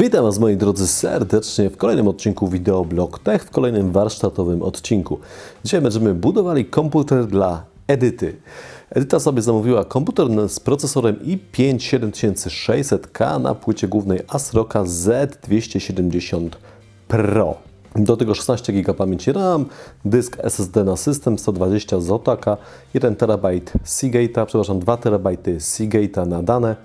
Witam Was moi drodzy serdecznie w kolejnym odcinku Wideoblog Tech, w kolejnym warsztatowym odcinku. Dzisiaj będziemy budowali komputer dla Edyty. Edyta sobie zamówiła komputer z procesorem i5 7600K na płycie głównej ASRock'a Z270 Pro. Do tego 16 GB pamięci RAM, dysk SSD na system 120 Zotaka, 1 TB Seagate'a, przepraszam 2 TB Seagate'a na dane,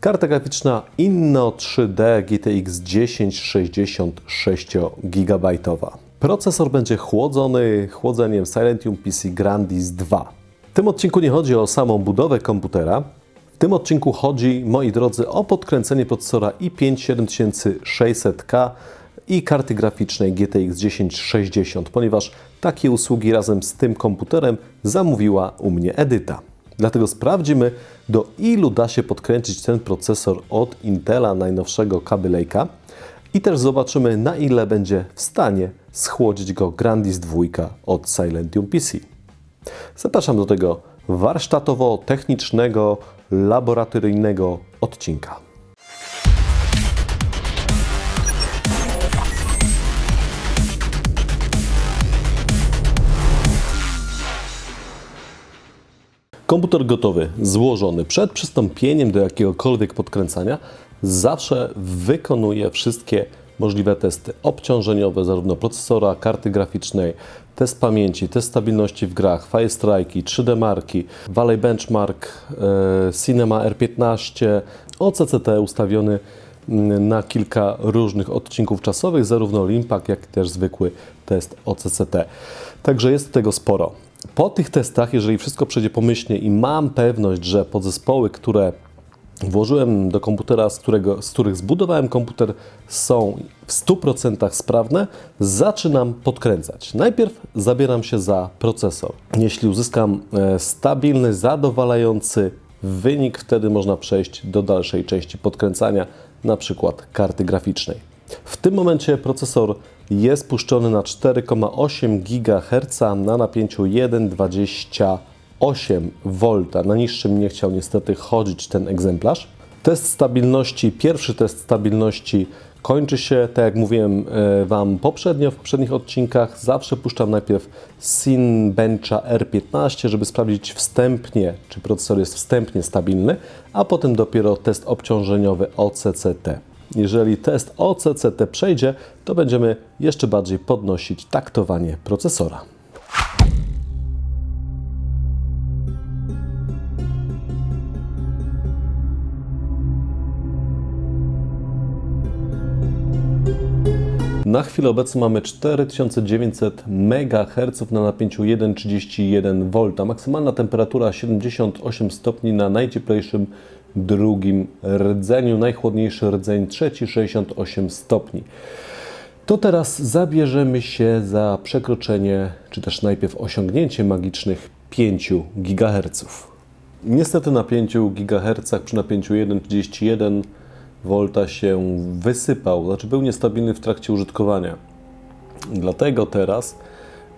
Karta graficzna Inno 3D GTX 1060 6 GB. Procesor będzie chłodzony chłodzeniem Silentium PC Grandis 2. W tym odcinku nie chodzi o samą budowę komputera. W tym odcinku chodzi, moi drodzy, o podkręcenie procesora i5 7600K i karty graficznej GTX 1060, ponieważ takie usługi razem z tym komputerem zamówiła u mnie Edyta. Dlatego sprawdzimy, do ilu da się podkręcić ten procesor od Intela najnowszego Kaby Lake'a i też zobaczymy, na ile będzie w stanie schłodzić go Grandis 2 od Silentium PC. Zapraszam do tego warsztatowo-technicznego, laboratoryjnego odcinka. Komputer gotowy, złożony. Przed przystąpieniem do jakiegokolwiek podkręcania zawsze wykonuję wszystkie możliwe testy obciążeniowe, zarówno procesora, karty graficznej, test pamięci, test stabilności w grach, Firestrike'i, 3D Marki, Valley Benchmark, e, Cinema R15, OCCT ustawiony mm, na kilka różnych odcinków czasowych, zarówno Limpak, jak i też zwykły test OCCT. Także jest tego sporo. Po tych testach, jeżeli wszystko przejdzie pomyślnie i mam pewność, że podzespoły, które włożyłem do komputera, z, którego, z których zbudowałem komputer, są w 100% sprawne, zaczynam podkręcać. Najpierw zabieram się za procesor. Jeśli uzyskam e, stabilny, zadowalający wynik, wtedy można przejść do dalszej części podkręcania, na przykład karty graficznej. W tym momencie procesor jest puszczony na 4,8 GHz na napięciu 1,28 V. Na niższym nie chciał niestety chodzić ten egzemplarz. Test stabilności, pierwszy test stabilności kończy się, tak jak mówiłem e, Wam poprzednio, w poprzednich odcinkach. Zawsze puszczam najpierw Cinebencha R15, żeby sprawdzić wstępnie, czy procesor jest wstępnie stabilny, a potem dopiero test obciążeniowy OCCT. Jeżeli test OCCT przejdzie, to będziemy jeszcze bardziej podnosić taktowanie procesora. Na chwilę obecną mamy 4900 MHz na napięciu 1,31 V. Maksymalna temperatura 78 stopni na najcieplejszym drugim rdzeniu, najchłodniejszy rdzeń trzeci 68 stopni. To teraz zabierzemy się za przekroczenie, czy też najpierw osiągnięcie magicznych 5 GHz. Niestety na 5 GHz przy napięciu 1,31 V się wysypał, znaczy był niestabilny w trakcie użytkowania. Dlatego teraz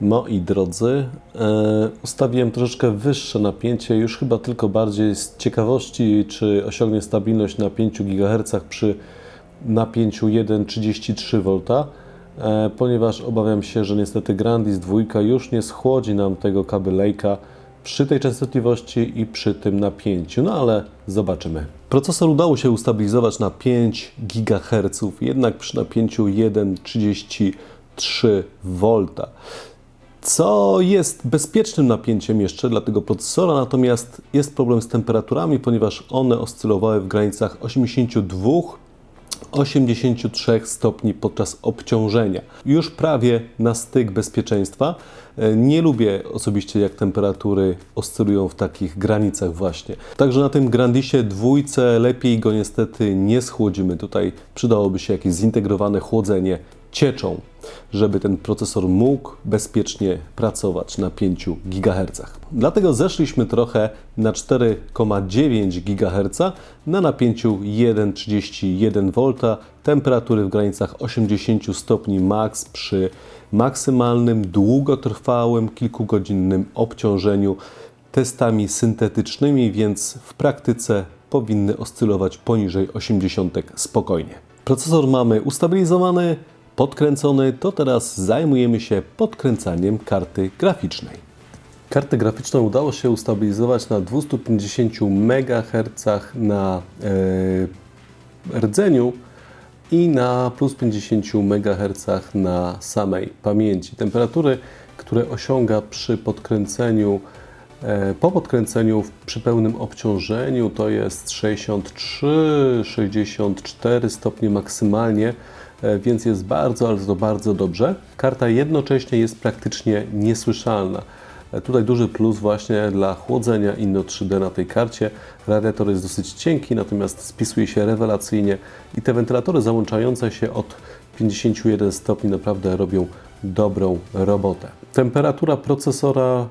Moi drodzy, e, ustawiłem troszeczkę wyższe napięcie, już chyba tylko bardziej z ciekawości, czy osiągnie stabilność na 5 GHz przy napięciu 1,33 V, e, ponieważ obawiam się, że niestety Grandis 2 już nie schłodzi nam tego Kaby Lake'a przy tej częstotliwości i przy tym napięciu, no ale zobaczymy. Procesor udało się ustabilizować na 5 GHz, jednak przy napięciu 1,33 V co jest bezpiecznym napięciem jeszcze dla tego procesora, natomiast jest problem z temperaturami, ponieważ one oscylowały w granicach 82 83 stopni podczas obciążenia. Już prawie na styk bezpieczeństwa. E, nie lubię osobiście, jak temperatury oscylują w takich granicach właśnie. Także na tym Grandisie dwójce lepiej go niestety nie schłodzimy. Tutaj przydałoby się jakieś zintegrowane chłodzenie cieczą, żeby ten procesor mógł bezpiecznie pracować na 5 GHz. Dlatego zeszliśmy trochę na 4,9 GHz na napięciu 1,31 V, temperatury w granicach 80 stopni max przy maksymalnym, długotrwałym, kilkugodzinnym obciążeniu testami syntetycznymi, więc w praktyce powinny oscylować poniżej 80 spokojnie. Procesor mamy ustabilizowany, podkręcony, to teraz zajmujemy się podkręcaniem karty graficznej. Kartę graficzną udało się ustabilizować na 250 MHz na e, rdzeniu i na plus 50 MHz na samej pamięci. Temperatury, które osiąga przy podkręceniu, e, po podkręceniu przy pełnym obciążeniu to jest 63-64 stopnie maksymalnie, więc jest bardzo, ale to bardzo dobrze. Karta jednocześnie jest praktycznie niesłyszalna. E, Tutaj duży plus właśnie dla chłodzenia Inno 3D na tej karcie. Radiator jest dosyć cienki, natomiast spisuje się rewelacyjnie i te wentylatory załączające się od 51 stopni naprawdę robią dobrą robotę. Temperatura procesora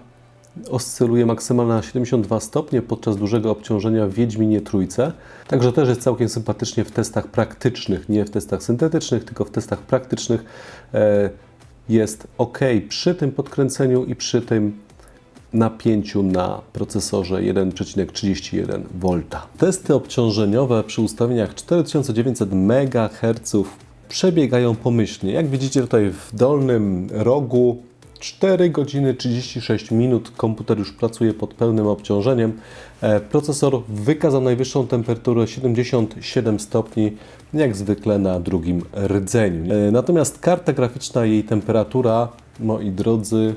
oscyluje maksymalnie na 72 stopnie podczas dużego obciążenia w Wiedźminie Trójce. Także też jest całkiem sympatycznie w testach praktycznych, nie w testach syntetycznych, tylko w testach praktycznych e, jest ok przy tym podkręceniu i przy tym napięciu na procesorze 1,31 V. Testy obciążeniowe przy ustawieniach 4900 MHz przebiegają pomyślnie. Jak widzicie tutaj w dolnym rogu 4 godziny 36 minut komputer już pracuje pod pełnym obciążeniem. E, Procesor wykazał najwyższą temperaturę 77 stopni, jak zwykle na drugim rdzeniu. E, Natomiast karta graficzna, jej temperatura, moi drodzy,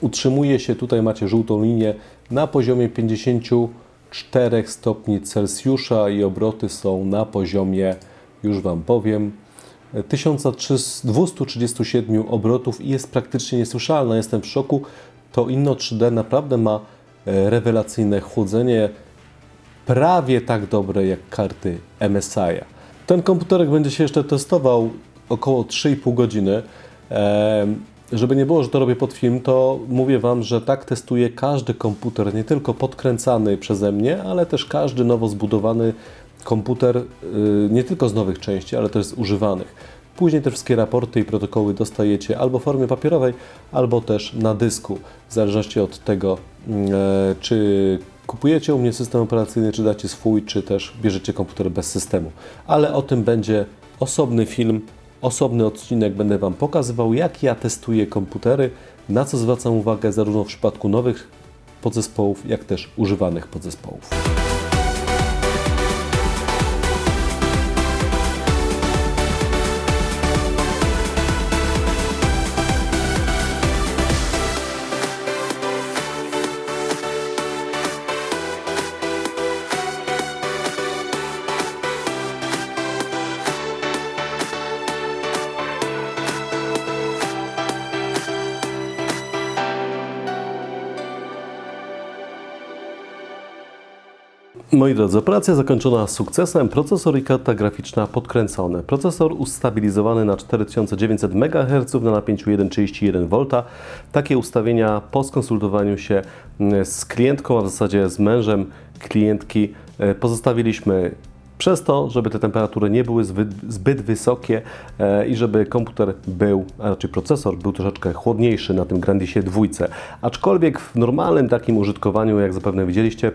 utrzymuje się, tutaj macie żółtą linię, na poziomie 54 stopni Celsjusza i obroty są na poziomie, już Wam powiem, 1237 obrotów i jest praktycznie niesłyszalna. Jestem w szoku. To Inno 3D naprawdę ma e, rewelacyjne chłodzenie, prawie tak dobre jak karty MSI. Ten komputerek będzie się jeszcze testował około 3,5 godziny. Em, Żeby nie było, że to robię pod film, to mówię Wam, że tak testuję każdy komputer, nie tylko podkręcany przeze mnie, ale też każdy nowo zbudowany komputer, y, nie tylko z nowych części, ale też z używanych. Później te wszystkie raporty i protokoły dostajecie albo w formie papierowej, albo też na dysku, w zależności od tego, mm, e, czy kupujecie u mnie system operacyjny, czy dacie swój, czy też bierzecie komputer bez systemu. Ale o tym będzie osobny film, osobny odcinek. Będę Wam pokazywał, jak ja testuję komputery, na co zwracam uwagę zarówno w przypadku nowych podzespołów, jak też używanych podzespołów. Moi drodzy, operacja zakończona sukcesem. Procesor i karta graficzna podkręcone. Procesor ustabilizowany na 4900 MHz na napięciu 1,31 V. Takie ustawienia po skonsultowaniu się mm, z klientką, a w zasadzie z mężem klientki, e, pozostawiliśmy przez to, żeby te temperatury nie były zbyt, wysokie e, i żeby komputer był, a raczej procesor był troszeczkę chłodniejszy na tym Grandisie dwójce. Aczkolwiek w normalnym takim użytkowaniu, jak zapewne widzieliście,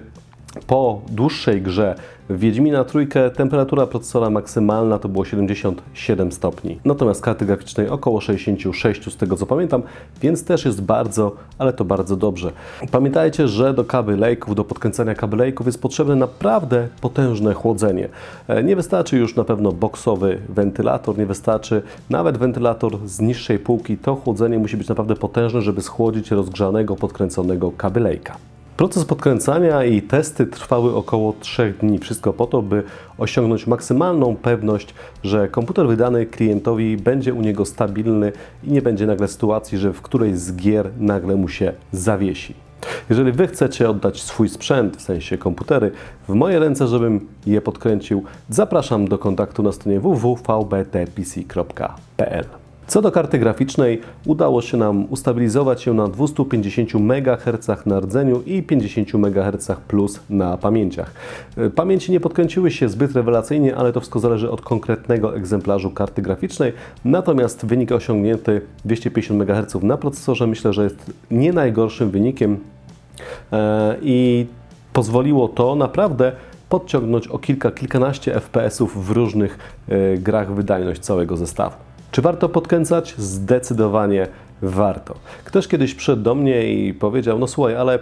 po dłuższej grze w Wiedźmina trójkę temperatura procesora maksymalna to było 77 stopni. Natomiast karty graficznej około 66 z tego co pamiętam, więc też jest bardzo, ale to bardzo dobrze. Pamiętajcie, że do kawy lejków, do podkręcania kawy lejków jest potrzebne naprawdę potężne chłodzenie. E, Nie wystarczy już na pewno boksowy wentylator, nie wystarczy nawet wentylator z niższej półki. To chłodzenie musi być naprawdę potężne, żeby schłodzić rozgrzanego, podkręconego kabelejka. Proces podkręcania i testy trwały około 3 dni. Wszystko po to, by osiągnąć maksymalną pewność, że komputer wydany klientowi będzie u niego stabilny i nie będzie nagle sytuacji, że w którejś z gier nagle mu się zawiesi. Jeżeli Wy chcecie oddać swój sprzęt, w sensie komputery, w moje ręce, żebym je podkręcił, zapraszam do kontaktu na stronie www.vbtpc.pl. Co do karty graficznej, udało się nam ustabilizować ją na 250 MHz na rdzeniu i 50 MHz plus na pamięciach. Y, Pamięci nie podkręciły się zbyt rewelacyjnie, ale to wszystko zależy od konkretnego egzemplarzu karty graficznej. Natomiast wynik osiągnięty 250 MHz na procesorze myślę, że jest nie najgorszym wynikiem E, i pozwoliło to naprawdę podciągnąć o kilka, kilkanaście FPS-ów w różnych e, grach wydajność całego zestawu. Czy warto podkręcać? Zdecydowanie warto. Ktoś kiedyś przyszedł do mnie i powiedział, no słuchaj, ale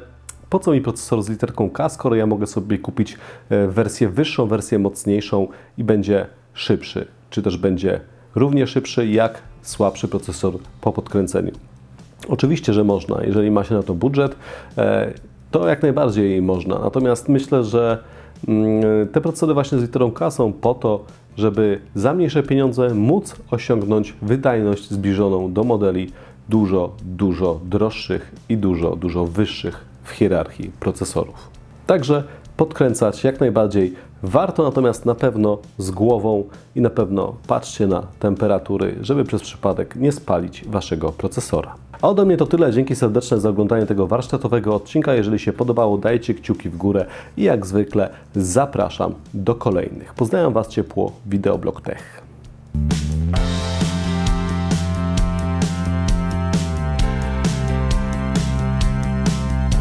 po co mi procesor z literką K, skoro ja mogę sobie kupić e, wersję wyższą, wersję mocniejszą i będzie szybszy, czy też będzie równie szybszy jak słabszy procesor po podkręceniu. Oczywiście, że można, jeżeli ma się na to budżet, e, to jak najbardziej można. Natomiast myślę, że te procesory właśnie z literą K są po to, żeby za mniejsze pieniądze móc osiągnąć wydajność zbliżoną do modeli dużo, dużo droższych i dużo, dużo wyższych w hierarchii procesorów. Także podkręcać jak najbardziej warto, natomiast na pewno z głową i na pewno patrzcie na temperatury, żeby przez przypadek nie spalić waszego procesora. A ode mnie to tyle. Dzięki serdeczne za oglądanie tego warsztatowego odcinka. Jeżeli się podobało, dajcie kciuki w górę i jak zwykle zapraszam do kolejnych. Pozdrawiam Was ciepło, Videoblog Tech.